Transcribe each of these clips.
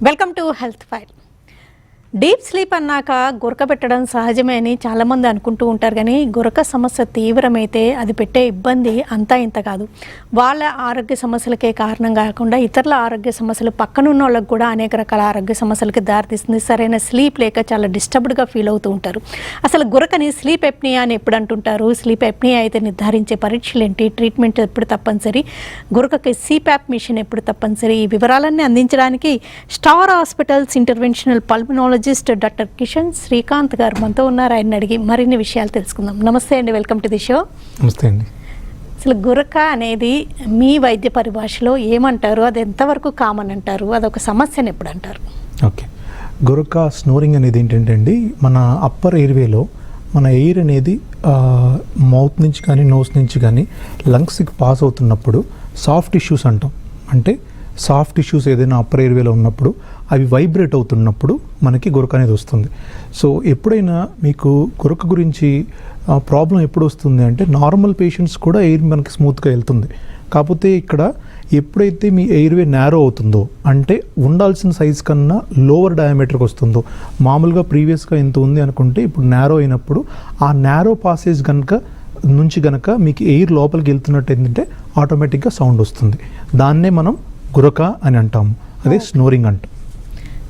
Welcome to health file deep sleep అన్నాక గురక పెట్టడం సహజమే అని చాలామంది అనుకుంటూ ఉంటారు కానీ గురక సమస్య తీవ్రమైతే అది పెట్టే ఇబ్బంది అంతా ఇంత కాదు. వాళ్ళ ఆరోగ్య సమస్యలకే కారణం కాకుండా ఇతరుల ఆరోగ్య సమస్యలు పక్కనున్న వాళ్ళకి కూడా అనేక రకాల ఆరోగ్య సమస్యలకి దారితీస్తుంది. సరైన స్లీప్ లేక చాలా డిస్టర్బ్డ్గా ఫీల్ అవుతూ ఉంటారు. అసలు గురకని స్లీప్ ఎప్నియా అని ఎప్పుడు అంటుంటారు? స్లీప్ ఎప్నియా అయితే నిర్ధారించే పరీక్షలు ఏంటి? ట్రీట్మెంట్ ఎప్పుడు తప్పనిసరి? గురకకి సిప్యాప్ మిషన్ ఎప్పుడు తప్పనిసరి? ఈ వివరాలన్నీ అందించడానికి star hospitals interventional pulmonologist doctor Kishan Srikanth గారు మనతో ఉన్నారు. ఆయన అడిగి మరిన్ని విషయాలు తెలుసుకుందాం. నమస్తే అండి. Welcome to the show. నమస్తే అండి. అసలు గురక అనేది మీ వైద్య పరిభాషలో ఏమంటారు? అది ఎంతవరకు కామన్ అంటారు? అదొక సమస్యని ఎప్పుడు అంటారు? ఓకే. గురక స్నోరింగ్ అనేది ఏంటంటే అండి మన అప్పర్ ఎయిర్వేలో మన ఎయిర్ అనేది మౌత్ నుంచి కానీ నోస్ నుంచి కానీ లంగ్స్కి పాస్ అవుతున్నప్పుడు సాఫ్ట్ టిష్యూస్ అంటాం. అంటే సాఫ్ట్ టిష్యూస్ ఏదైనా అప్పర్ ఎయిర్వేలో ఉన్నప్పుడు అవి వైబ్రేట్ అవుతున్నప్పుడు మనకి గురక అనేది వస్తుంది. సో ఎప్పుడైనా మీకు గురక గురించి ప్రాబ్లం ఎప్పుడు వస్తుంది అంటే నార్మల్ పేషెంట్స్ కూడా ఎయిర్ మనకి స్మూత్గా వెళ్తుంది. కాకపోతే ఇక్కడ ఎప్పుడైతే మీ ఎయిర్వే నేరో అవుతుందో అంటే ఉండాల్సిన సైజ్ కన్నా లోవర్ డయామీటర్కి వస్తుందో మామూలుగా ప్రీవియస్గా ఎంత ఉంది అనుకుంటే ఇప్పుడు నేరో అయినప్పుడు ఆ నేరో పాసేజ్ కనుక నుంచి గనక మీకు ఎయిర్ లోపలికి వెళ్తున్నట్టు ఏంటంటే ఆటోమేటిక్గా సౌండ్ వస్తుంది. దాన్నే మనం గురక అని అంటాము. అదే స్నోరింగ్ అంటాం.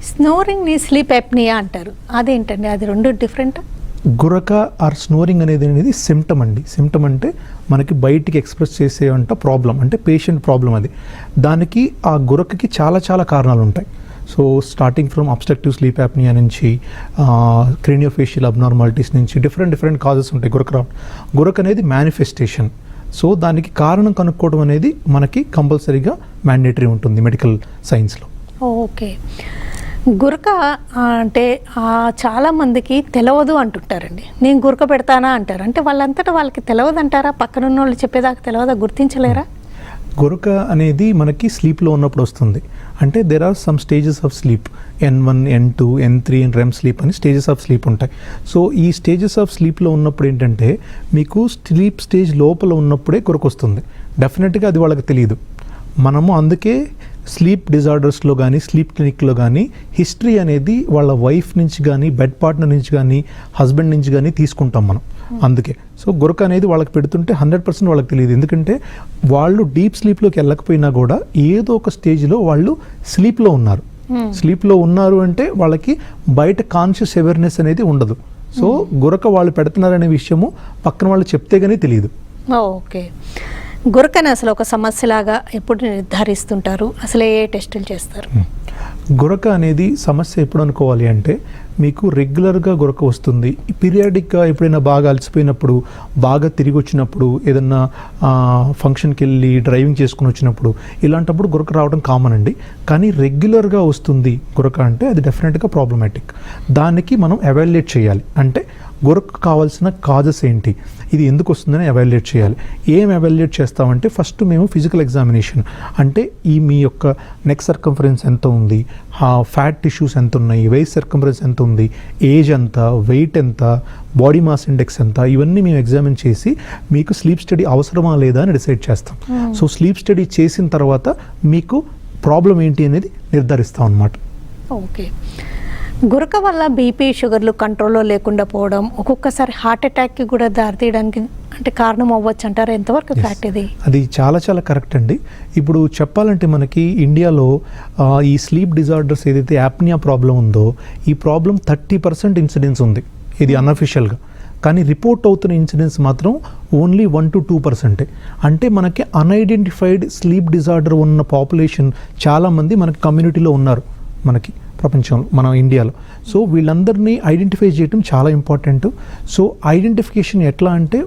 స్నోరింగ్ని స్లీప్ ఎప్నియా అంటారు. అదేంటండి? అది రెండు డిఫరెంట్ గురక ఆర్ స్నోరింగ్ అనేది అనేది సిమ్టమ్ అండి. సిమ్టమ్ అంటే మనకి బయటికి ఎక్స్ప్రెస్ చేసే అంట ప్రాబ్లం అంటే పేషెంట్ ప్రాబ్లం అది. దానికి ఆ గురకకి చాలా చాలా కారణాలు ఉంటాయి. So starting from obstructive sleep apnea నుంచి క్రేనియోఫేషియల్ అబ్నార్మాలిటీస్ నుంచి డిఫరెంట్ డిఫరెంట్ కాజెస్ ఉంటాయి గురక రావడం. గురక అనేది మేనిఫెస్టేషన్ సో దానికి కారణం కనుక్కోవడం అనేది మనకి కంపల్సరీగా మ్యాండేటరీ ఉంటుంది మెడికల్ సైన్స్లో ఓకే గురక అంటే చాలామందికి చాలా మందికి తెలవదు అంటుంటారండి. నేను గురక పెడతానా అంటారు. అంటే వాళ్ళంతటా వాళ్ళకి తెలియదు అంటారా పక్కనున్న వాళ్ళు చెప్పేదాకా తెలియదా గుర్తించలేరా? గురక అనేది మనకి స్లీప్లో ఉన్నప్పుడు వస్తుంది. అంటే there are some stages of sleep N one N two N three and REM sleep అని స్టేజెస్ ఆఫ్ స్లీప్ ఉంటాయి. సో ఈ స్టేజెస్ ఆఫ్ స్లీప్లో ఉన్నప్పుడు ఏంటంటే మీకు స్లీప్ స్టేజ్ లోపల ఉన్నప్పుడే గురక వస్తుంది. డెఫినెట్గా అది వాళ్ళకి తెలియదు మనము అందుకే స్లీప్ డిజార్డర్స్లో కానీ స్లీప్ క్లినిక్లో కానీ హిస్టరీ అనేది వాళ్ళ వైఫ్ నుంచి కానీ బెడ్ పార్ట్నర్ నుంచి కానీ హస్బెండ్ నుంచి కానీ తీసుకుంటాం మనం. అందుకే. సో గురక అనేది వాళ్ళకి పెడుతుంటే హండ్రెడ్ పర్సెంట్ వాళ్ళకి తెలియదు. ఎందుకంటే వాళ్ళు డీప్ స్లీప్లోకి వెళ్ళకపోయినా కూడా ఏదో ఒక స్టేజ్లో వాళ్ళు స్లీప్లో ఉన్నారు. స్లీప్లో ఉన్నారు అంటే వాళ్ళకి బయట కాన్షియస్ అవేర్నెస్ అనేది ఉండదు. సో గురక వాళ్ళు పెడుతున్నారనే విషయము పక్కన వాళ్ళు చెప్తే కానీ తెలియదు. ఓకే. గురకని అసలు ఒక సమస్యలాగా ఎప్పుడు నిర్ధారిస్తుంటారు? అసలు ఏ టెస్టులు చేస్తారు? గురక అనేది సమస్య ఎప్పుడు అనుకోవాలి అంటే మీకు రెగ్యులర్గా గురక వస్తుంది. పీరియాడిక్గా ఎప్పుడైనా బాగా అలసిపోయినప్పుడు బాగా తిరిగి వచ్చినప్పుడు ఏదన్నా ఫంక్షన్కి వెళ్ళి డ్రైవింగ్ చేసుకుని వచ్చినప్పుడు ఇలాంటప్పుడు గురక రావడం కామన్ అండి. కానీ రెగ్యులర్గా వస్తుంది గురక అంటే అది డెఫినెట్గా ప్రాబ్లమాటిక్. దానికి మనం ఎవాల్యుయేట్ చేయాలి. అంటే గురక కావాల్సిన కాజెస్ ఏంటి? ఇది ఎందుకు వస్తుందని ఎవాల్యుయేట్ చేయాలి. ఏం ఎవాల్యుయేట్ చేస్తామంటే ఫస్ట్ మేము ఫిజికల్ ఎగ్జామినేషన్ అంటే ఈ మీ యొక్క నెక్ సర్కంఫరెన్స్ ఎంత ఉంది? ఫ్యాట్ టిష్యూస్ ఎంత ఉన్నాయి? వెయిట్ సర్కంఫరెన్స్ ఎంత ఉంది? ఏజ్ ఎంత? వెయిట్ ఎంత? బాడీ మాస్ ఇండెక్స్ ఎంత? ఇవన్నీ మేము ఎగ్జామిన్ చేసి మీకు స్లీప్ స్టడీ అవసరమా లేదా అని డిసైడ్ చేస్తాం. సో స్లీప్ స్టడీ చేసిన తర్వాత మీకు ప్రాబ్లం ఏంటి అనేది నిర్ధారిస్తాం అన్నమాట. ఓకే గురక వల్ల బీపీ షుగర్లు కంట్రోల్లో లేకుండా పోవడం ఒక్కొక్కసారి హార్ట్ అటాక్కి కూడా దారితీయడానికి అంటే కారణం అవ్వచ్చు అంటారు? ఎంతవరకు. ఫ్యాక్ట్ ఇది? అది చాలా చాలా కరెక్ట్ అండి. ఇప్పుడు చెప్పాలంటే మనకి ఇండియాలో ఈ స్లీప్ డిజార్డర్స్ ఏదైతే యాప్నియా ప్రాబ్లం ఉందో ఈ ప్రాబ్లం థర్టీ పర్సెంట్ ఇన్సిడెన్స్ ఉంది. ఇది అన్అఫిషియల్గా కానీ రిపోర్ట్ అవుతున్న ఇన్సిడెన్స్ మాత్రం ఓన్లీ వన్ టు టూ పర్సెంటే అంటే మనకి అన్ఐడెంటిఫైడ్ స్లీప్ డిజార్డర్ ఉన్న పాపులేషన్ చాలామంది మనకి కమ్యూనిటీలో ఉన్నారు. మనకి ప్రపంచంలో మన ఇండియాలో. సో వీళ్ళందరినీ ఐడెంటిఫై చేయడం చాలా ఇంపార్టెంట్. సో ఐడెంటిఫికేషన్ ఎట్లా అంటే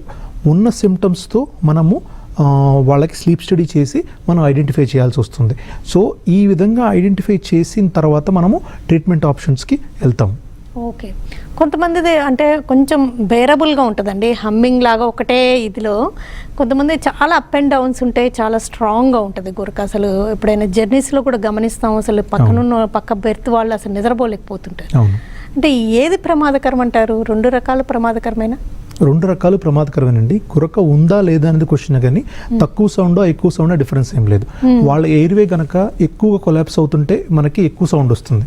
ఉన్న సిమ్టమ్స్తో మనము వాళ్ళకి స్లీప్ స్టడీ చేసి మనం ఐడెంటిఫై చేయాల్సి వస్తుంది. సో ఈ విధంగా ఐడెంటిఫై చేసిన తర్వాత మనము ట్రీట్మెంట్ ఆప్షన్స్కి వెళ్తాం. ఓకే. కొంతమందిది అంటే కొంచెం బేరబుల్గా ఉంటుందండి. హమ్మింగ్ లాగా ఒకటే ఇదిలో కొంతమంది చాలా అప్ అండ్ డౌన్స్ ఉంటాయి చాలా స్ట్రాంగ్గా ఉంటుంది గురక. అసలు ఎప్పుడైనా జర్నీస్లో కూడా గమనిస్తాం. అసలు పక్కనున్న పక్క బెర్త్ వాళ్ళు అసలు నిద్రపోలేకపోతుంటారు. అంటే ఏది ప్రమాదకరం అంటారు? రెండు రకాల ప్రమాదకరమైన? రెండు రకాలు ప్రమాదకరమేనండి. గురక ఉందా లేదా అనేది క్వశ్చన్ కానీ తక్కువ సౌండ్ ఎక్కువ సౌండ్ డిఫరెన్స్ ఏం లేదు. వాళ్ళ ఎయిర్వే కనుక ఎక్కువగా కొలాప్స్ అవుతుంటే మనకి ఎక్కువ సౌండ్ వస్తుంది.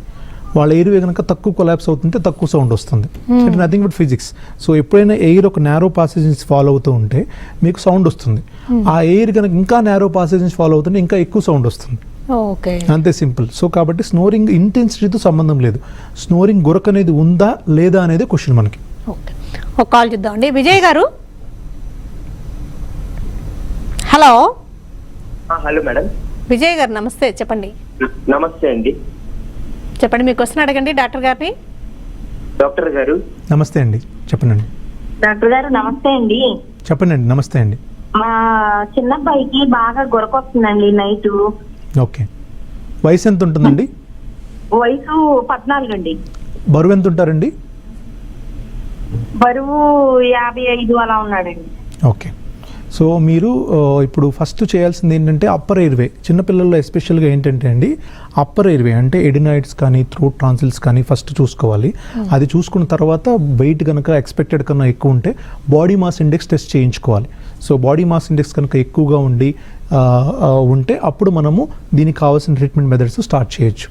వాళ్ళ ఎయిర్వే కనుక తక్కువ కొలాప్స్ అవుతుంటే తక్కువ సౌండ్ వస్తుంది. అంటే నథింగ్ బట్ ఫిజిక్స్ సో ఎప్పుడైనా ఎయిర్ ఒక నేరో పాసేజెస్ ఫాలో అవుతూ ఉంటే మీకు సౌండ్ వస్తుంది. ఆ ఎయిర్ కనుక ఇంకా నేరో పాసేజెస్ ఫాలో అవుతుంటే ఇంకా ఎక్కువ సౌండ్ వస్తుంది. ఓకే అంతే సింపుల్ సో కాబట్టి స్నోరింగ్ ఇంటెన్సిటీతో సంబంధం లేదు. స్నోరింగ్ గురక అనేది ఉందా లేదా అనేది క్వశ్చన్ మనకి. ఓకే ఒక కాల్ చూద్దామండి విజయ్ గారు? హలో హలో మేడం విజయ్ గారు నమస్తే. చెప్పండి. నమస్తే అండి. చెప్పండి మీ క్వశ్చన్ అడగండి డాక్టర్ గారిని. డాక్టర్ గారు. నమస్తే అండి చెప్పండి డాక్టర్ గారు నమస్తే అండి. చెప్పండి అండి నమస్తే అండి. మా చిన్నబ్బాయికి బాగా గొరకొస్తుందండి నైట్. ఓకే. వయసు ఎంత ఉంటుందండి? వయసు పద్నాలుగు అండి. బరువు ఎంత ఉంటారండి? బరువు యాభై ఐదు అలా ఉన్నాడండి. ఓకే. సో మీరు ఇప్పుడు ఫస్ట్ చేయాల్సింది ఏంటంటే అప్పర్ ఎయిర్వే చిన్నపిల్లల్లో ఎస్పెషల్గా ఏంటంటే అండి అప్పర్ ఎయిర్వే అంటే ఎడినాయిడ్స్ కానీ థ్రోట్ ట్రాన్సిల్స్ కానీ ఫస్ట్ చూసుకోవాలి. అది చూసుకున్న తర్వాత వెయిట్ కనుక ఎక్స్పెక్టెడ్ కన్నా ఎక్కువ ఉంటే బాడీ మాస్ ఇండెక్స్ టెస్ట్ చేయించుకోవాలి. సో బాడీ మాస్ ఇండెక్స్ కనుక ఎక్కువగా ఉండి ఉంటే అప్పుడు మనము దీనికి కావాల్సిన ట్రీట్మెంట్ మెథడ్స్ స్టార్ట్ చేయొచ్చు.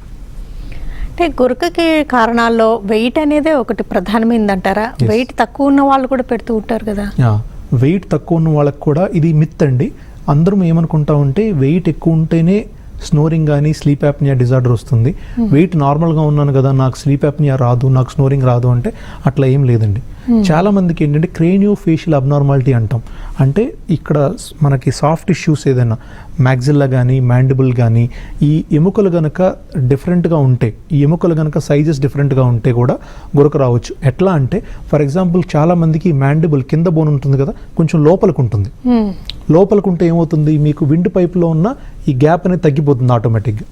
అంటే గురకకి కారణాల్లో వెయిట్ అనేది ఒకటి ప్రధానమైందంటారా. వెయిట్ తక్కువ ఉన్న వాళ్ళు కూడా పెడుతూ ఉంటారు కదా. వెయిట్ తక్కువ ఉన్న వాళ్ళకి కూడా ఇది మిత్ అండి. అందరం ఏమనుకుంటా ఉంటే వెయిట్ ఎక్కువ ఉంటేనే స్నోరింగ్ కానీ స్లీప్ యాప్నియా డిజార్డర్ వస్తుంది. వెయిట్ నార్మల్గా ఉన్నాను కదా నాకు స్లీప్ యాప్నియా రాదు నాకు స్నోరింగ్ రాదు అంటే అట్లా ఏం లేదండి. చాలా మందికి ఏంటంటే క్రేనియో ఫేషియల్ అబ్నార్మాలిటీ అంటాం. అంటే ఇక్కడ మనకి సాఫ్ట్ ఇష్యూస్ ఏదైనా మ్యాగ్జిల్లా కానీ మ్యాండిబుల్ కానీ ఈ ఎముకలు గనక డిఫరెంట్గా ఉంటే ఈ ఎముకలు గనక సైజెస్ డిఫరెంట్గా ఉంటే కూడా గురక రావచ్చు. ఎట్లా అంటే ఫర్ ఎగ్జాంపుల్ చాలా మందికి మ్యాండిబుల్ కింద బోన్ ఉంటుంది కదా కొంచెం లోపలికి ఉంటుంది. మ్మ్. లోపలికి ఉంటే ఏమవుతుంది? మీకు విండ్ పైప్లో ఉన్న ఈ గ్యాప్ అనేది తగ్గిపోతుంది ఆటోమేటిక్గా.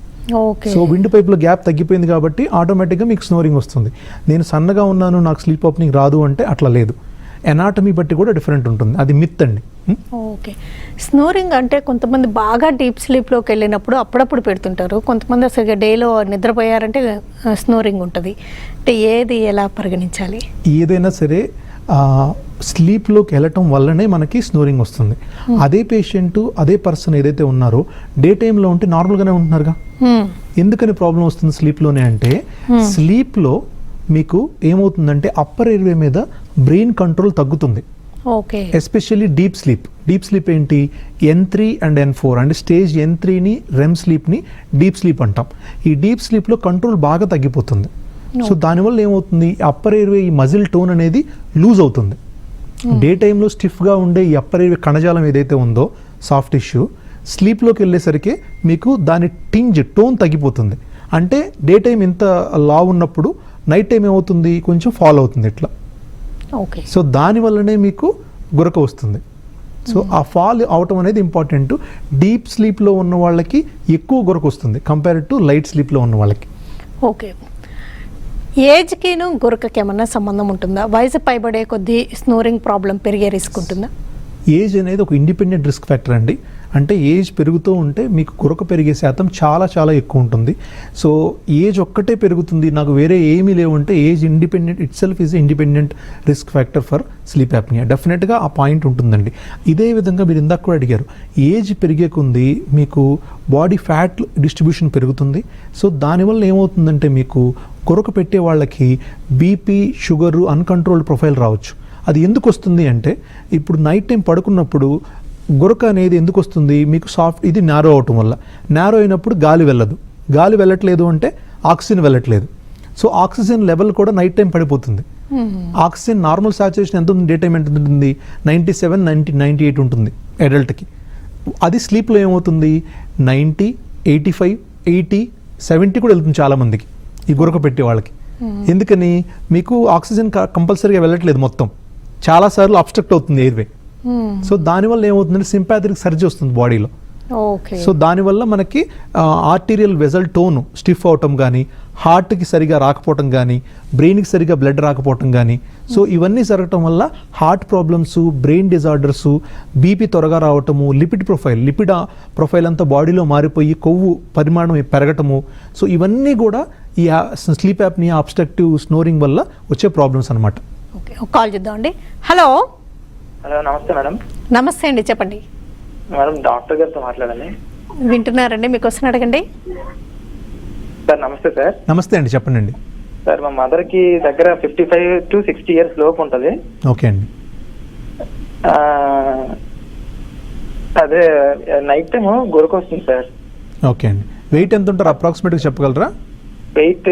సో విండ్ పైప్లో గ్యాప్ తగ్గిపోయింది కాబట్టి ఆటోమేటిక్గా మీకు స్నోరింగ్ వస్తుంది. నేను సన్నగా ఉన్నాను నాకు స్లీప్ ఓపెనింగ్ రాదు అంటే అట్లా లేదు. ఎనాటమీ బట్టి కూడా డిఫరెంట్ ఉంటుంది. అది మిత్ అండి. ఉం? ఓకే. స్నోరింగ్ అంటే కొంతమంది బాగా డీప్ స్లీప్లోకి వెళ్ళినప్పుడు అప్పుడప్పుడు పెడుతుంటారు. కొంతమంది అసలు డేలో నిద్రపోయారంటే స్నోరింగ్ ఉంటుంది. అంటే ఏది ఎలా పరిగణించాలి? ఏదైనా సరే స్లీప్లోకి వెళ్ళటం వల్లనే మనకి స్నోరింగ్ వస్తుంది. అదే పేషెంట్ అదే పర్సన్ ఏదైతే ఉన్నారో డే టైంలో ఉంటే నార్మల్గానే ఉంటున్నారుగా. ఎందుకని ప్రాబ్లం వస్తుంది స్లీప్లోనే అంటే స్లీప్లో మీకు ఏమవుతుందంటే అప్పర్ ఎయిర్వే మీద బ్రెయిన్ కంట్రోల్ తగ్గుతుంది. Okay. Especially deep sleep. Deep sleep ఏంటి? N three and N four అంటే స్టేజ్ ఎన్ త్రీని రెమ్ స్లీప్ని డీప్ స్లీప్ అంటాం. ఈ డీప్ స్లీప్లో కంట్రోల్ బాగా తగ్గిపోతుంది. సో దానివల్ల ఏమవుతుంది? అప్పర్ ఎయిర్వే ఈ మజిల్ టోన్ అనేది లూజ్ అవుతుంది. డే టైంలో స్టిఫ్గా ఉండే ఈ అప్పర్ ఎయిర్వే కణజాలం ఏదైతే ఉందో సాఫ్ట్ టిష్యూ స్లీప్లోకి వెళ్ళేసరికి మీకు దాని టింజ్ టోన్ తగ్గిపోతుంది. అంటే డే టైం ఇంత లా ఉన్నప్పుడు నైట్ టైం ఏమవుతుంది? కొంచెం ఫాలో అవుతుంది ఇట్లా. ఓకే సో దానివల్లనే మీకు గురక వస్తుంది. సో ఆ ఫాల్ అవటం అనేది ఇంపార్టెంట్ డీప్ స్లీప్లో ఉన్న వాళ్ళకి ఎక్కువ గురక వస్తుంది కంపేర్ టు లైట్ స్లీప్లో ఉన్న వాళ్ళకి. ఓకే ఏజ్కిను గురకకి ఏమన్నా సంబంధం ఉంటుందా? వయసు పైబడే కొద్దీ స్నోరింగ్ ప్రాబ్లం పెరిగే రిస్క్ ఉంటుందా? ఏజ్ అనేది ఒక ఇండిపెండెంట్ రిస్క్ ఫ్యాక్టర్ అండి. అంటే ఏజ్ పెరుగుతూ ఉంటే మీకు గురక పెరిగే శాతం చాలా చాలా ఎక్కువ ఉంటుంది. సో ఏజ్ ఒక్కటే పెరుగుతుంది నాకు వేరే ఏమీ లేవుంటే age independent itself is independent risk factor for sleep apnea డెఫినెట్గా ఆ పాయింట్ ఉంటుందండి. ఇదే విధంగా మీరు ఇందాక కూడా అడిగారు. ఏజ్ పెరిగే కొంది మీకు బాడీ ఫ్యాట్ డిస్ట్రిబ్యూషన్ పెరుగుతుంది. సో దానివల్ల ఏమవుతుందంటే మీకు కొరక పెట్టే వాళ్ళకి బీపీ షుగరు అన్కంట్రోల్డ్ ప్రొఫైల్ రావచ్చు. అది ఎందుకు వస్తుంది అంటే ఇప్పుడు నైట్ టైం పడుకున్నప్పుడు గురక అనేది ఎందుకు వస్తుంది? మీకు సాఫ్ట్ ఇది నారో అవటం వల్ల. నారో అయినప్పుడు గాలి వెళ్ళదు. గాలి వెళ్ళట్లేదు అంటే ఆక్సిజన్ వెళ్ళట్లేదు. సో ఆక్సిజన్ లెవెల్ కూడా నైట్ టైం పడిపోతుంది. ఆక్సిజన్ నార్మల్ సాచురేషన్ ఎంత ఉంది? డే టైం ఎంత ఉంటుంది? Ninety seven ninety ninety eight ఉంటుంది అడల్ట్కి అది స్లీప్లో ఏమవుతుంది? Ninety eighty five eighty seventy కూడా వెళ్తుంది చాలామందికి. ఈ గురక పెట్టే వాళ్ళకి. ఎందుకని? మీకు ఆక్సిజన్ కంపల్సరీగా వెళ్ళట్లేదు మొత్తం. చాలాసార్లు అబ్స్ట్రక్ట్ అవుతుంది ఎయిర్వే. సో దానివల్ల ఏమవుతుందంటే సింపాథిక్ సర్జీ వస్తుంది బాడీలో. ఓకే. సో దానివల్ల మనకి ఆర్టీరియల్ వెజల్ టోన్ స్టిఫ్ అవటం కానీ హార్ట్కి సరిగా రాకపోవటం కానీ బ్రెయిన్కి సరిగా బ్లడ్ రాకపోవటం కానీ సో ఇవన్నీ జరగటం వల్ల heart problems brain disorders BP త్వరగా రావటము లిపిడ్ ప్రొఫైల్ లిపిడ్ ప్రొఫైల్ అంతా బాడీలో మారిపోయి కొవ్వు పరిమాణం పెరగటము సో ఇవన్నీ కూడా ఈ స్లీప్ యాప్ని అబ్స్ట్రక్టివ్ స్నోరింగ్ వల్ల వచ్చే ప్రాబ్లమ్స్ అనమాట ఓకే ఒక కాల్ చూద్దామండి హలో హలో నమస్తే మేడం. నమస్తే అండి చెప్పండి. మేడం డాక్టర్ గారితో మాట్లాడండి. వింటున్నారండి మీకు వస్తున్న అడగండి. సార్ నమస్తే సార్. నమస్తే అండి చెప్పండి అండి సార్ మా మదర్కి దగ్గర fifty five to sixty years లోపు ఉంటుంది. ఓకే అండి. అదే నైట్ టైం గురకు వస్తుంది సార్. ఓకే అండి. వెయిట్ ఎంత ఉంటారు అప్రాక్సిమేట్గా చెప్పగలరా? Weight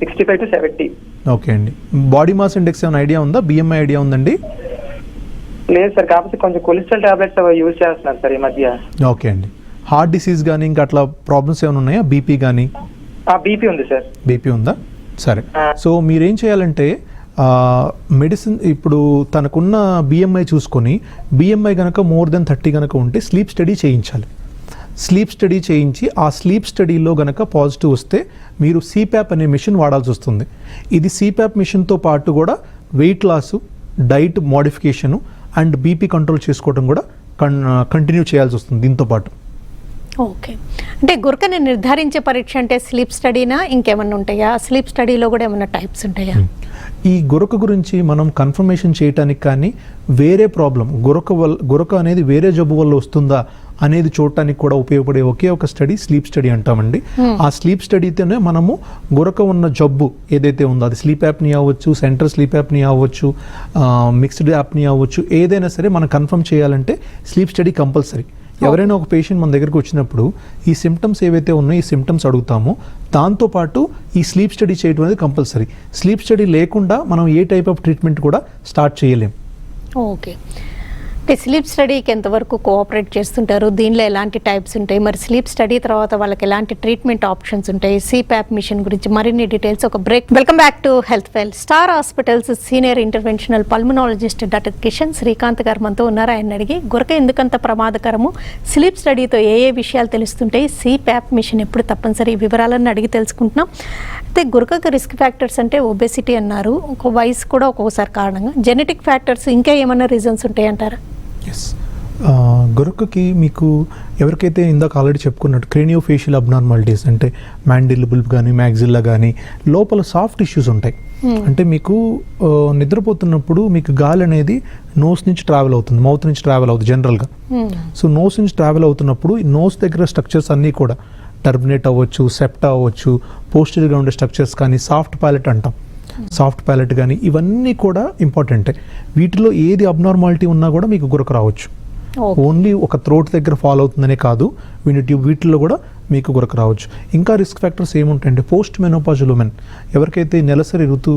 sixty five to seventy okay అండి. బాడీ మాస్ ఇండెక్స్ ఏమైనా ఐడియా ఉందా? బిఎంఐ ఐడియా ఉందండి? లేదు సార్ కాకపోతే కొంచెం కొలెస్ట్రాల్ టాబ్లెట్స్ యూజ్ చేస్తున్నారు సార్ ఈ మధ్య. ఓకే అండి. హార్ట్ డిసీజ్ కానీ ఇంకా అట్లా ప్రాబ్లమ్స్ ఏమైనా ఉన్నాయా? బీపీ కానీ బీపీ ఉంది సార్. బీపీ ఉందా? సరే. సో మీరేం చేయాలంటే మెడిసిన్ ఇప్పుడు తనకున్న బిఎంఐ చూసుకొని బిఎంఐ కనుక మోర్ దెన్ థర్టీ కనుక ఉంటే స్లీప్ స్టడీ చేయించాలి. స్లీప్ స్టడీ చేయించి ఆ స్లీప్ స్టడీలో గనక పాజిటివ్ వస్తే మీరు సిప్యాప్ అనే మిషన్ వాడాల్సి వస్తుంది. ఇది సిప్యాప్ మిషన్తో పాటు కూడా weight loss diet modification and BP control చేసుకోవడం కూడా కన్ కంటిన్యూ చేయాల్సి వస్తుంది దీంతో పాటు. ఓకే. అంటే గురకని నిర్ధారించే పరీక్ష అంటే స్లీప్ స్టడీనా ఇంకేమన్నా ఉంటాయా? స్లీప్ స్టడీలో కూడా ఏమన్నా టైప్స్ ఉంటాయా? ఈ గురక గురించి మనం కన్ఫర్మేషన్ చేయటానికి కానీ వేరే ప్రాబ్లం గురక వల్ల గురక అనేది వేరే జబ్బు వల్ల వస్తుందా అనేది చూడటానికి కూడా ఉపయోగపడే ఒకే ఒక స్టడీ స్లీప్ స్టడీ అంటామండి. ఆ స్లీప్ స్టడీతోనే మనము గురక ఉన్న జబ్బు ఏదైతే ఉందో అది స్లీప్ యాప్ని అవ్వచ్చు సెంట్రల్ స్లీప్ యాప్ని అవ్వచ్చు మిక్స్డ్ యాప్ని అవ్వచ్చు ఏదైనా సరే మనం కన్ఫర్మ్ చేయాలంటే స్లీప్ స్టడీ కంపల్సరీ. ఎవరైనా ఒక పేషెంట్ మన దగ్గరకు వచ్చినప్పుడు ఈ సిమ్టమ్స్ ఏవైతే ఉన్నాయో ఈ సిమ్టమ్స్ అడుగుతామో. దాంతోపాటు ఈ స్లీప్ స్టడీ చేయడం అనేది కంపల్సరీ. స్లీప్ స్టడీ లేకుండా మనం ఏ టైప్ ఆఫ్ ట్రీట్మెంట్ కూడా స్టార్ట్ చేయలేం. ఓకే. అంటే స్లీప్ స్టడీకి ఎంతవరకు కోఆపరేట్ చేస్తుంటారు? దీనిలో ఎలాంటి టైప్స్ ఉంటాయి? మరి స్లీప్ స్టడీ తర్వాత వాళ్ళకి ఎలాంటి ట్రీట్మెంట్ ఆప్షన్స్ ఉంటాయి? సిప్యాప్ మిషన్ గురించి మరిన్ని డీటెయిల్స్ ఒక break welcome back to health well star hospitals senior interventional pulmonologist doctor Kishan Srikanth గారు మనతో ఉన్నారు. ఆయన అడిగి గురక ఎందుకంత ప్రమాదకరము? స్లీప్ స్టడీతో ఏ ఏ విషయాలు తెలుస్తుంటాయి? సిప్యాప్ మిషన్ ఎప్పుడు తప్పనిసరి? వివరాలను అడిగి తెలుసుకుంటున్నాం. అయితే గురకకు రిస్క్ ఫ్యాక్టర్స్ అంటే ఒబెసిటీ అన్నారు. ఒక వయసు కూడా ఒక్కొక్కసారి కారణంగా. జెనెటిక్ ఫ్యాక్టర్స్ ఇంకా ఏమైనా రీజన్స్ ఉంటాయి అంటారా ఎస్ గొరకకి మీకు ఎవరికైతే ఇందాక ఆల్రెడీ చెప్పుకున్నట్టు క్రేనియో ఫేషియల్ అబ్నార్మాలిటీస్ అంటే మ్యాండిలబుల్ కానీ మ్యాగ్జిల్లా కానీ లోపల సాఫ్ట్ ఇష్యూస్ ఉంటాయి. అంటే మీకు నిద్రపోతున్నప్పుడు మీకు గాలి అనేది నోస్ నుంచి ట్రావెల్ అవుతుంది మౌత్ నుంచి ట్రావెల్ అవుతుంది జనరల్గా సో నోస్ నుంచి ట్రావెల్ అవుతున్నప్పుడు ఈ నోస్ దగ్గర స్ట్రక్చర్స్ అన్నీ కూడా టర్మినేట్ అవ్వచ్చు సెప్టా అవ్వచ్చు పోస్టర్గా ఉండే స్ట్రక్చర్స్ కానీ సాఫ్ట్ ప్యాలెట్ అంటాం. సాఫ్ట్ ప్యాలెట్ కానీ ఇవన్నీ కూడా ఇంపార్టెంటే. వీటిలో ఏది అబ్నార్మాలిటీ ఉన్నా కూడా మీకు గురక రావచ్చు. ఓన్లీ ఒక థ్రోట్ దగ్గర ఫాలో అవుతుందనే కాదు. వీటి వీటిల్లో కూడా మీకు గురక రావచ్చు. ఇంకా రిస్క్ ఫ్యాక్టర్స్ ఏముంటాయంటే పోస్ట్ మెనోపాజల్ ఉమెన్ ఎవరికైతే నెలసరి ఋతు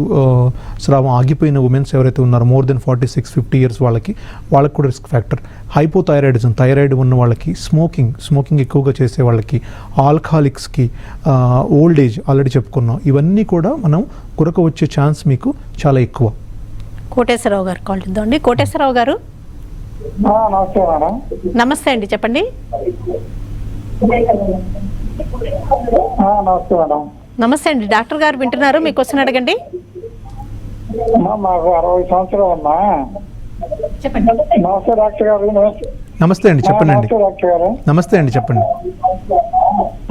స్రావం ఆగిపోయిన ఉమెన్స్ ఎవరైతే ఉన్నారో more than forty six fifty years వాళ్ళకి వాళ్ళకి కూడా రిస్క్ ఫ్యాక్టర్ హైపోథైరాయిడిజం థైరాయిడ్ ఉన్న వాళ్ళకి స్మోకింగ్ స్మోకింగ్ ఎక్కువగా చేసే వాళ్ళకి ఆల్కహాలిక్స్కి ఓల్డ్ ఏజ్ ఆల్రెడీ చెప్పుకున్నాం. ఇవన్నీ కూడా మనం గురక వచ్చే ఛాన్స్ మీకు చాలా ఎక్కువ. కోటేశ్వరరావు గారు కాల్ చేద్దామండి. కోటేశ్వరరావు గారు? నమస్తే అండి చెప్పండి. నమస్తే మేడం. నమస్తే అండి. డాక్టర్ గారు వింటున్నారు. మీకు క్వశ్చన్ అడగండి. అమ్మా, మాకు అరవై సంవత్సరాలు అమ్మా. చెప్పండి. నమస్తే డాక్టర్ గారు నమస్తే. అండి చెప్పండి అండి. నమస్తే డాక్టర్ గారు. నమస్తే అండి చెప్పండి.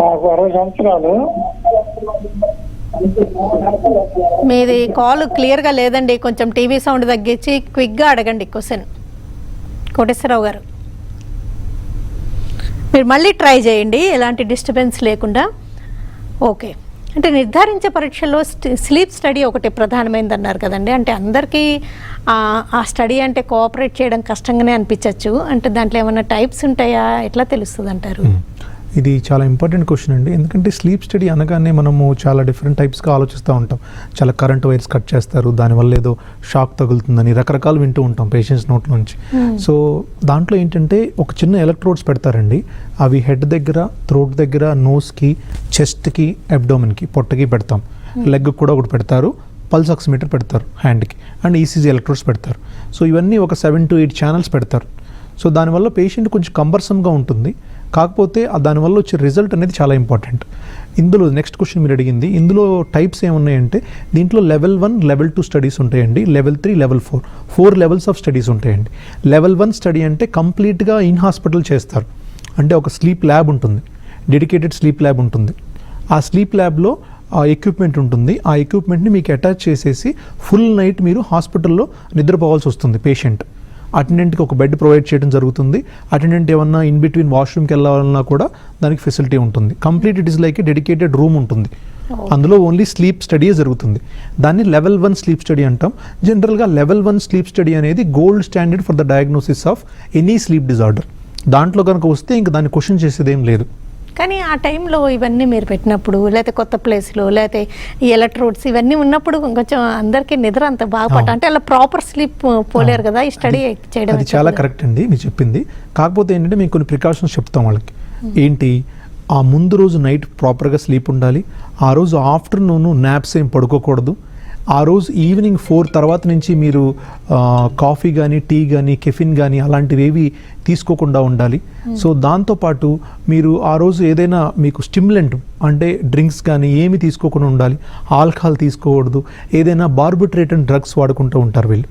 మాకు అరవై సంవత్సరాలు. మీది కాల్ క్లియర్గా లేదండి. కొంచెం టీవీ సౌండ్ తగ్గించి క్విక్గా అడగండి క్వశ్చన్. కోటేశ్వరరావు గారు. మీరు మళ్ళీ ట్రై చేయండి ఎలాంటి డిస్టర్బెన్స్ లేకుండా. ఓకే. అంటే నిర్ధారించే పరీక్షల్లో స్లీప్ స్టడీ ఒకటి ప్రధానమైనది అన్నారు కదండి. అంటే అందరికీ ఆ, స్టడీ అంటే కోఆపరేట్ చేయడం కష్టంగానే అనిపించవచ్చు అంటే దాంట్లో ఏమైనా టైప్స్ ఉంటాయా? ఎట్లా తెలుస్తుంది అంటారు ఇది చాలా ఇంపార్టెంట్ క్వశ్చన్ అండి. ఎందుకంటే స్లీప్ స్టడీ అనగానే మనము చాలా డిఫరెంట్ టైప్స్గా ఆలోచిస్తూ ఉంటాం. చాలా కరెంట్ వైర్స్ కట్ చేస్తారు దానివల్ల ఏదో షాక్ తగులుతుందని రకరకాలు వింటూ ఉంటాం పేషెంట్స్ నోట్ నుంచి. సో దాంట్లో ఏంటంటే ఒక చిన్న ఎలక్ట్రోడ్స్ పెడతారండి. అవి హెడ్ దగ్గర థ్రోట్ దగ్గర నోస్కి చెస్ట్కి అబ్డోమెన్కి పొట్టకి పెడతాం. లెగ్ కూడా ఒకటి పెడతారు పల్స్ ఆక్సిమీటర్ పెడతారు హ్యాండ్కి అండ్ ఈసీజీ ఎలక్ట్రోడ్స్ పెడతారు. సో ఇవన్నీ ఒక సెవెన్ టు ఎయిట్ ఛానల్స్ పెడతారు. సో దానివల్ల పేషెంట్ కొంచెం కంబర్సమ్గా ఉంటుంది. కాకపోతే దానివల్ల వచ్చే రిజల్ట్ అనేది చాలా ఇంపార్టెంట్ ఇందులో నెక్స్ట్ క్వశ్చన్ మీరు అడిగింది ఇందులో టైప్స్ ఏమున్నాయంటే దీంట్లో level one level two studies ఉంటాయండి level three level four four levels of studies ఉంటాయండి. లెవెల్ వన్ స్టడీ అంటే కంప్లీట్గా ఇన్ హాస్పిటల్ చేస్తారు. అంటే ఒక స్లీప్ ల్యాబ్ ఉంటుంది డెడికేటెడ్ స్లీప్ ల్యాబ్ ఉంటుంది. ఆ స్లీప్ ల్యాబ్లో ఆ ఎక్విప్మెంట్ ఉంటుంది. ఆ ఎక్విప్మెంట్ని మీకు అటాచ్ చేసేసి ఫుల్ నైట్ మీరు హాస్పిటల్లో నిద్రపోవాల్సి వస్తుంది పేషెంట్ అటెండెంట్కి ఒక బెడ్ ప్రొవైడ్ చేయడం జరుగుతుంది. అటెండెంట్ ఏమన్నా ఇన్ బిట్వీన్ వాష్రూమ్కి వెళ్ళాలన్నా కూడా దానికి ఫెసిలిటీ ఉంటుంది. Complete it is like dedicated room ఉంటుంది. అందులో ఓన్లీ స్లీప్ స్టడీయే జరుగుతుంది. దాన్ని లెవెల్ వన్ స్లీప్ స్టడీ అంటాం. జనరల్గా లెవెల్ వన్ స్లీప్ స్టడీ అనేది gold standard for the diagnosis of any sleep disorder. దాంట్లో కనుక వస్తే ఇంక దాన్ని క్వశ్చన్ చేసేది ఏం లేదు. కానీ ఆ టైంలో ఇవన్నీ మీరు పెట్టినప్పుడు లేకపోతే కొత్త ప్లేస్లో లేకపోతే ఈ ఎలక్ట్రోడ్స్ ఇవన్నీ ఉన్నప్పుడు కొంచెం అందరికీ నిద్ర అంత బాగా పట్ట. అంటే అలా ప్రాపర్ స్లీప్ పోలేరు కదా ఈ స్టడీ చేయడం అది చాలా కరెక్ట్ అండి మీరు చెప్పింది. కాకపోతే ఏంటంటే మేము కొన్ని ప్రికాషన్స్ చెప్తాం వాళ్ళకి. ఏంటి? ఆ ముందు రోజు నైట్ ప్రాపర్గా స్లీప్ ఉండాలి. ఆ రోజు ఆఫ్టర్నూన్ నాప్స్ ఏం పడుకోకూడదు. ఆ రోజు ఈవినింగ్ ఫోర్ తర్వాత నుంచి మీరు కాఫీ కానీ టీ కానీ కెఫిన్ కానీ అలాంటివి ఏవి తీసుకోకుండా ఉండాలి. సో దాంతోపాటు మీరు ఆ రోజు ఏదైనా మీకు స్టిమ్యులెంట్ అంటే డ్రింక్స్ కానీ ఏమి తీసుకోకుండా ఉండాలి. ఆల్కహాల్ తీసుకోకూడదు. ఏదైనా బార్బిట్రేటన్ డ్రగ్స్ వాడుకుంటూ ఉంటారు వీళ్ళు.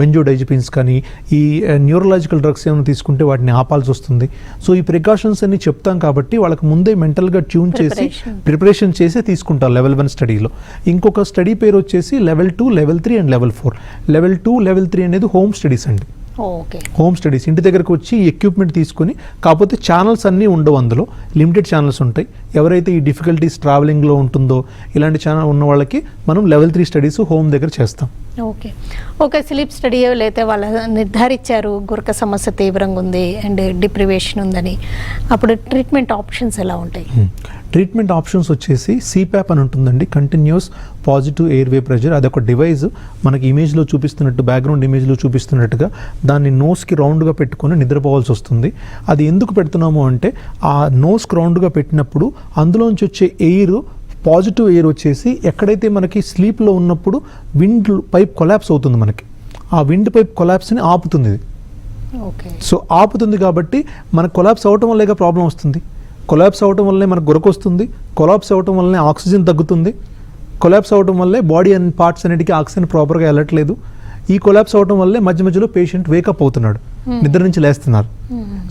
బెంజోడైజిపిన్స్ కానీ ఈ న్యూరలాజికల్ డ్రగ్స్ ఏమైనా తీసుకుంటే వాటిని ఆపాల్సి వస్తుంది. సో ఈ ప్రికాషన్స్ అన్ని చెప్తాం కాబట్టి వాళ్ళకి ముందే మెంటల్గా ట్యూన్ చేసి. ప్రిపరేషన్ చేసే తీసుకుంటారు లెవెల్ వన్ స్టడీలో. ఇంకొక స్టడీ పేరు వచ్చేసి level two level three and level four. Level two level three అనేది హోమ్ స్టడీస్ అండి. హోమ్ స్టడీస్ ఇంటి దగ్గరకు వచ్చి ఎక్విప్మెంట్ తీసుకొని కాకపోతే ఛానల్స్ అన్నీ ఉండవు అందులో. లిమిటెడ్ ఛానల్స్ ఉంటాయి. ఎవరైతే ఈ డిఫికల్టీస్ ట్రావెలింగ్లో ఉంటుందో ఇలాంటి ఛానల్ ఉన్న వాళ్ళకి మనం లెవెల్ త్రీ స్టడీస్ హోమ్ దగ్గర చేస్తాం. ఓకే. ఓకే స్లీప్ స్టడీ లేకపోతే వాళ్ళ నిర్ధారించారు గురక సమస్య తీవ్రంగా ఉంది అండ్ డిప్రివేషన్ ఉందని. అప్పుడు ట్రీట్మెంట్ ఆప్షన్స్ ఎలా ఉంటాయి? ట్రీట్మెంట్ ఆప్షన్స్ వచ్చేసి సిప్యాప్ అని ఉంటుందండి. కంటిన్యూస్ పాజిటివ్ ఎయిర్వే ప్రెషర్ అదొక డివైస్ మనకి ఇమేజ్లో చూపిస్తున్నట్టు బ్యాక్గ్రౌండ్ ఇమేజ్లో చూపిస్తున్నట్టుగా దాన్ని నోస్కి రౌండ్గా పెట్టుకొని నిద్రపోవాల్సి వస్తుంది. అది ఎందుకు పెడుతున్నాము అంటే ఆ నోస్కి రౌండ్గా పెట్టినప్పుడు అందులోంచి వచ్చే ఎయిర్ పాజిటివ్ ఎయిర్ వచ్చేసి ఎక్కడైతే మనకి స్లీప్లో ఉన్నప్పుడు విండ్ పైప్ కొలాప్స్ అవుతుంది మనకి. ఆ విండ్ పైప్ కొలాప్స్ని ఆపుతుంది ఇది. ఓకే. సో ఆపుతుంది కాబట్టి మనకు కొలాప్స్ అవటం వల్లే ప్రాబ్లం వస్తుంది. కొలాప్స్ అవటం వల్లనే మనకు గొరకు వస్తుంది కొలాప్స్ అవటం వల్లనే ఆక్సిజన్ తగ్గుతుంది. కొలాప్స్ అవటం వల్లే బాడీ అండ్ పార్ట్స్ అన్నిటికీ ఆక్సిజన్ ప్రాపర్గా వెళ్ళట్లేదు. ఈ కొలాప్స్ అవటం వల్లే మధ్య మధ్యలో పేషెంట్ వేకప్ అవుతున్నాడు. నిద్ర నుంచి లేస్తున్నారు.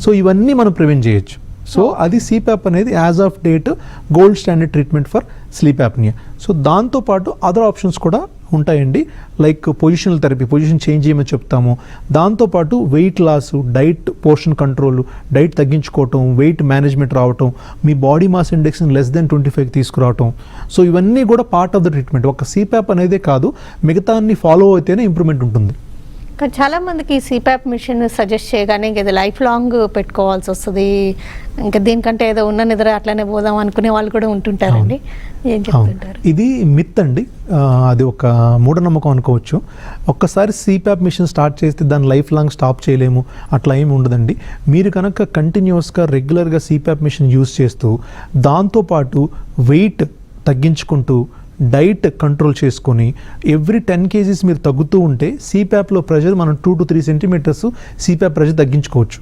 సో ఇవన్నీ మనం ప్రివెంట్ చేయొచ్చు. సో అది సిప్యాప్ అనేది as of date gold standard treatment for sleep apnea so దాంతోపాటు అదర్ ఆప్షన్స్ కూడా ఉంటాయండి. Like positional therapy position change చేయమని చెప్తాము. దాంతోపాటు weight loss diet portion control diet తగ్గించుకోవటం weight management రావటం మీ బాడీ మాస్ ఇండెక్స్ని లెస్ దెన్ ట్వంటీ ఫైవ్ తీసుకురావటం. సో ఇవన్నీ కూడా పార్ట్ ఆఫ్ ద ట్రీట్మెంట్. ఒక సీప్యాప్ అనేదే కాదు మిగతా అన్ని ఫాలో అయితేనే ఇంప్రూవ్మెంట్ ఉంటుంది. కానీ చాలా మందికి సిపాప్ మిషన్ సజెస్ట్ చేయగానే ఇంక ఇది లైఫ్ లాంగ్ పెట్టుకోవాల్సి వస్తుంది. ఇంకా దీనికంటే ఏదో ఉన్న నిద్ర అట్లనే పోదాం అనుకునే వాళ్ళు కూడా ఉంటుంటారండి. ఏం చెప్తుంటారు? ఇది మిత్ అండి. అది ఒక మూఢనమ్మకం అనుకోవచ్చు. ఒక్కసారి సిప్యాప్ మిషన్ స్టార్ట్ చేస్తే దాన్ని లైఫ్ లాంగ్ స్టాప్ చేయలేము. అట్లా ఏమి ఉండదండి. మీరు కనుక కంటిన్యూస్గా రెగ్యులర్గా సిప్యాప్ మిషన్ యూస్ చేస్తూ దాంతోపాటు వెయిట్ తగ్గించుకుంటూ డైట్ కంట్రోల్ చేసుకొని ఎవ్రీ టెన్ కేజీస్ మీరు తగ్గుతూ ఉంటే సిప్యాప్లో ప్రెషర్ మనం two to three centimetres CPAP pressure తగ్గించుకోవచ్చు.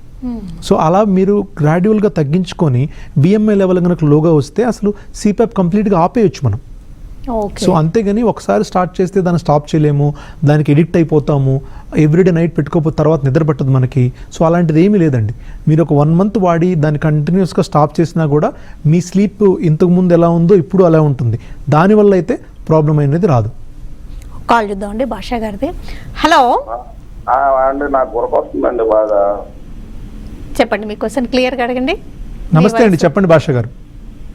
సో అలా మీరు గ్రాడ్యువల్గా తగ్గించుకొని బిఎంఐ లెవెల్ కనుక లోగా వస్తే అసలు సిప్యాప్ కంప్లీట్గా ఆపేయచ్చు మనం. సో అంతేగాని ఒకసారి స్టార్ట్ చేస్తే దాన్ని స్టాప్ చేయలేము దానికి ఎడిక్ట్ అయిపోతాము ఎవ్రీడే నైట్ పెట్టుకోకపోతే తర్వాత నిద్ర పట్టదు మనకి. సో అలాంటిది ఏమీ లేదండి. మీరు ఒక వన్ మంత్ వాడి దాన్ని కంటిన్యూస్గా స్టాప్ చేసినా కూడా మీ స్లీప్ ఇంతకు ముందు ఎలా ఉందో ఇప్పుడు అలా ఉంటుంది. దానివల్ల అయితే ప్రాబ్లం అనేది రాదు. కాల్ చూద్దామండి భాషా గారిది. హలో ఆ, అండి నాకు గురక వస్తుందండి బాగా. చెప్పండి మీ క్వశ్చన్ క్లియర్గా అడగండి. నమస్తే అండి చెప్పండి భాష గారు.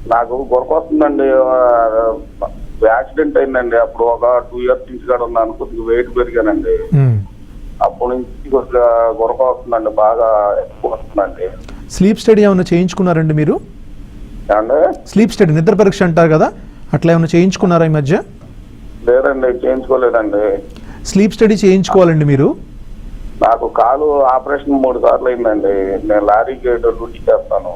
నాకు గురక వస్తుందండి ఆ, యాక్సిడెంట్ అయిందండి. అప్పుడు ఒక టూ ఇయర్స్ నుంచి కూడా ఉన్నాను కొద్దిగా వెయిట్ పెరిగానండి. మ్మ్. అప్పటి నుంచి కొద్దిగా గురక వస్తుందండి బాగా ఎక్కువ వస్తుందండి. స్లీప్ స్టడీ ఏమైనా చేయించుకున్నారండి మీరు? స్లీప్ స్టడీ నిద్ర పరీక్ష అంటారు కదా అట్లా ఏమైనా చేయించుకున్నారా ఈ మధ్య? లేదండి చేయించుకోలేదండి. స్లీప్ స్టడీ చేయించుకోవాలండి మీరు? నాకు కాలు ఆపరేషన్ మూడు సార్లు అయిందండి. నేను లారీ గేట్ డ్యూటీ చేస్తాను.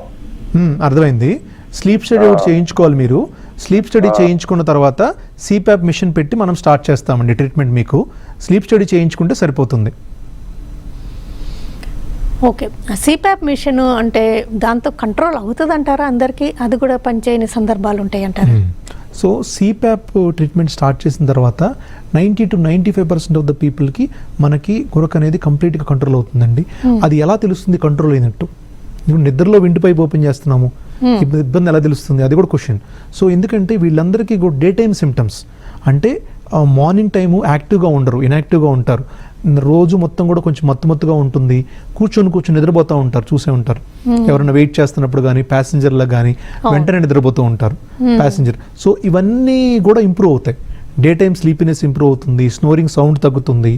మ్మ్, అర్థమైంది. స్లీప్ స్టడీ ఒకటి చేయించుకోవాలి మీరు. స్లీప్ స్టడీ చేయించుకున్న తర్వాత సిప్యాప్ మిషన్ పెట్టి మనం స్టార్ట్ చేస్తామండి ట్రీట్మెంట్ మీకు. స్లీప్ స్టడీ చేయించుకుంటే సరిపోతుంది. ఓకే. సిపాప్ మిషన్ అంటే దాంతో కంట్రోల్ అవుతుంది అంటారా అందరికీ? అది కూడా పనిచేయని సందర్భాలు ఉంటాయి అంటారా సో సిప్యాప్ ట్రీట్మెంట్ స్టార్ట్ చేసిన తర్వాత ninety to ninety five percent of the పీపుల్కి మనకి గురక అనేది కంప్లీట్గా కంట్రోల్ అవుతుందండి. అది ఎలా తెలుస్తుంది? కంట్రోల్ అయినట్టు. ఇప్పుడు నిద్రలో విండ్ పైప్ ఓపెన్ చేస్తున్నాము. ఇబ్బంది ఎలా తెలుస్తుంది? అది కూడా క్వశ్చన్ సో ఎందుకంటే వీళ్ళందరికీ కూడా డే టైమ్ సిమ్టమ్స్ అంటే మార్నింగ్ టైము యాక్టివ్గా ఉండరు ఇన్యాక్టివ్గా ఉంటారు. రోజు మొత్తం కూడా కొంచెం మత్తు మత్తుగా ఉంటుంది. కూర్చొని కూర్చొని నిద్రపోతూ ఉంటారు చూసే ఉంటారు. ఎవరైనా వెయిట్ చేస్తున్నప్పుడు కానీ ప్యాసింజర్లకు కానీ వెంటనే నిద్రపోతూ ఉంటారు ప్యాసింజర్ సో ఇవన్నీ కూడా ఇంప్రూవ్ అవుతాయి. డే టైమ్ స్లీపీనెస్ ఇంప్రూవ్ అవుతుంది స్నోరింగ్ సౌండ్ తగ్గుతుంది.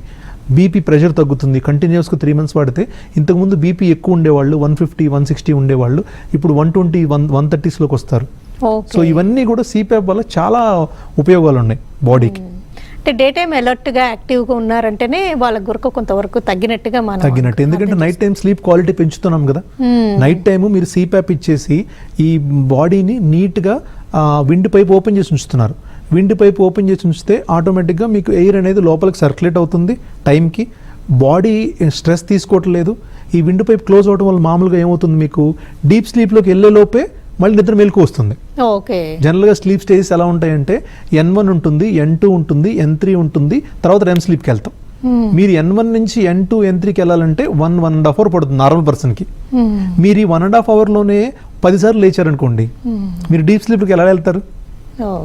బీపీ ప్రెషర్ తగ్గుతుంది. కంటిన్యూస్గా త్రీ మంత్స్ వాడితే ఇంతకుముందు బీపీ ఎక్కువ ఉండేవాళ్ళు వన్ ఫిఫ్టీ వన్ సిక్స్టీ ఉండేవాళ్ళు. ఇప్పుడు వన్ ట్వంటీ వన్ వన్ థర్టీస్లోకి వస్తారు. సో ఇవన్నీ కూడా సిప్యాప్ వల్ల చాలా ఉపయోగాలు ఉన్నాయి బాడీకి అంటే డే టైం అలర్ట్గా యాక్టివ్గా ఉన్నారంటేనే వాళ్ళ గురక కొంతవరకు తగ్గినట్టుగా మనం తగ్గినట్టు. ఎందుకంటే నైట్ టైం స్లీప్ క్వాలిటీ పెంచుతున్నాం కదా. నైట్ టైము మీరు సిప్యాప్ ఇచ్చేసి ఈ బాడీని నీట్గా విండ్ పైప్ ఓపెన్ చేసి ఉంచుతున్నారు. విండ్ పైప్ ఓపెన్ చేసి ఉంచితే ఆటోమేటిక్గా మీకు ఎయిర్ అనేది లోపలికి సర్క్యులేట్ అవుతుంది టైంకి. బాడీ స్ట్రెస్ తీసుకోవట్లేదు. ఈ విండ్ పైప్ క్లోజ్ అవడం వల్ల మామూలుగా ఏమవుతుంది మీకు? డీప్ స్లీప్లోకి వెళ్ళే లోపే మళ్ళీ నిద్ర మెలకు వస్తుంది. ఓకే. జనరల్గా స్లీప్ స్టేజెస్ ఎలా ఉంటాయంటే ఎన్ వన్ ఉంటుంది ఎన్ టూ ఉంటుంది ఎన్ త్రీ ఉంటుంది తర్వాత రెమ్ స్లీప్కి వెళ్తాం. మీరు ఎన్ వన్ నుంచి ఎన్ టూ ఎన్ త్రీకి వెళ్ళాలంటే one one and half hour పడుతుంది నార్మల్ పర్సన్కి మీరు ఈ వన్ అండ్ హాఫ్ అవర్లోనే పదిసార్లు లేచారనుకోండి మీరు డీప్ స్లీప్కి ఎలా వెళ్తారు?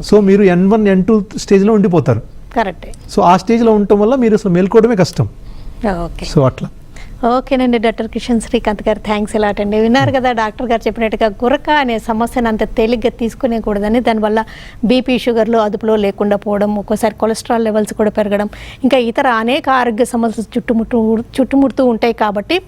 సో మీరు ఎన్ వన్ ఎన్ టూ స్టేజ్లో ఉండిపోతారు. కరెక్టే. సో ఆ స్టేజ్లో ఉండటం వల్ల మీరు అసలు మేల్కోవడమే కష్టం. సో అట్లా. ఓకేనండి డాక్టర్ కిషన్ శ్రీకాంత్ గారు. థ్యాంక్స్ ఎలాట్ అండి. విన్నారు కదా డాక్టర్ గారు చెప్పినట్టుగా గురక అనే సమస్యను అంత తేలిగ్గా తీసుకునేకూడదని దానివల్ల బీపీ షుగర్లు అదుపులో లేకుండా పోవడం ఒక్కోసారి కొలెస్ట్రాల్ లెవెల్స్ కూడా పెరగడం ఇంకా ఇతర అనేక ఆరోగ్య సమస్యలు చుట్టుముట్టు చుట్టుముడుతూ ఉంటాయి కాబట్టి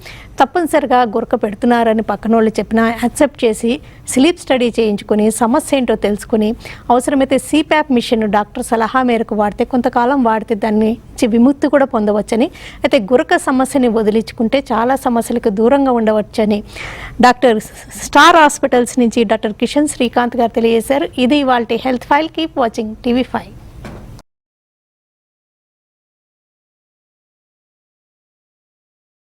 తప్పనిసరిగా గురక పెడుతున్నారని పక్కన వాళ్ళు చెప్పినా యాక్సెప్ట్ చేసి స్లీప్ స్టడీ చేయించుకొని సమస్య ఏంటో తెలుసుకుని అవసరమైతే సిప్యాప్ మిషన్ డాక్టర్ సలహా మేరకు వాడితే కొంతకాలం వాడితే దాన్ని విముక్తి కూడా పొందవచ్చని అయితే గురక సమస్యని వదిలించుకుంటే చాలా సమస్యలకు దూరంగా ఉండవచ్చని డాక్టర్ స్టార్ హాస్పిటల్స్ నుంచి డాక్టర్ కిషన్ శ్రీకాంత్ గారు తెలియజేశారు. ఇది వాళ్ళ health file. Keep watching TV five.